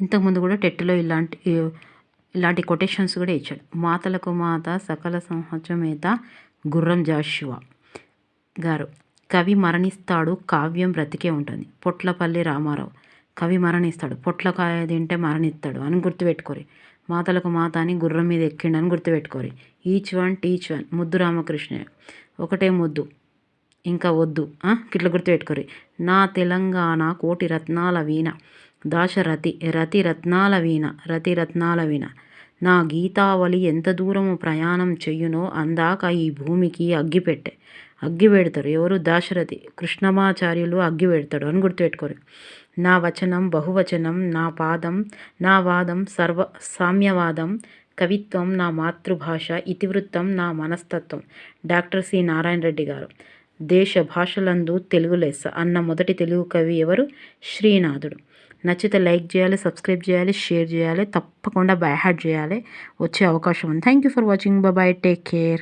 ఇంతకుముందు కూడా టెట్లో ఇలాంటి ఇలాంటి కొటేషన్స్ కూడా ఇచ్చాడు. మాతలకు మాత సకల సంహచమేత గుర్రం జాషువా గారు. కవి మరణిస్తాడు కావ్యం బ్రతికే ఉంటుంది. పొట్లపల్లి రామారావు కవి మరణిస్తాడు. పొట్లకాయ తింటే మరణిస్తాడు అని గుర్తుపెట్టుకోరి. మాతలకు మాత అని గుర్రం మీద ఎక్కిండని గుర్తుపెట్టుకోరి. Each one teach one. ముద్దు రామకృష్ణ ఒకటే ముద్దు ఇంకా వద్దు ఇట్లా గుర్తుపెట్టుకోరి. నా తెలంగాణ కోటి రత్నాల వీణ. దాశరథి రతి రత్నాల వీణ రతి రత్నాల వీణ. నా గీతావళి ఎంత దూరము ప్రయాణం చెయ్యునో అందాక ఈ భూమికి అగ్గిపెట్టే అగ్గి పెడతారు ఎవరు? దాశరథి. కృష్ణమాచార్యులు అగ్గి పెడతాడు అని గుర్తుపెట్టుకోరు. నా వచనం బహువచనం నా పాదం నా వాదం సర్వ సామ్యవాదం కవిత్వం నా మాతృభాష ఇతివృత్తం నా మనస్తత్వం. Doctor C. నారాయణ రెడ్డి గారు. దేశ భాషలందు తెలుగు లెస్స అన్న మొదటి తెలుగు కవి ఎవరు? శ్రీనాథుడు. నచ్చితే లైక్ చేయాలి సబ్స్క్రైబ్ చేయాలి షేర్ చేయాలి తప్పకుండా బై హ్యాడ్ చేయాలి. వచ్చే అవకాశం ఉంది. Thank you for watching bye take care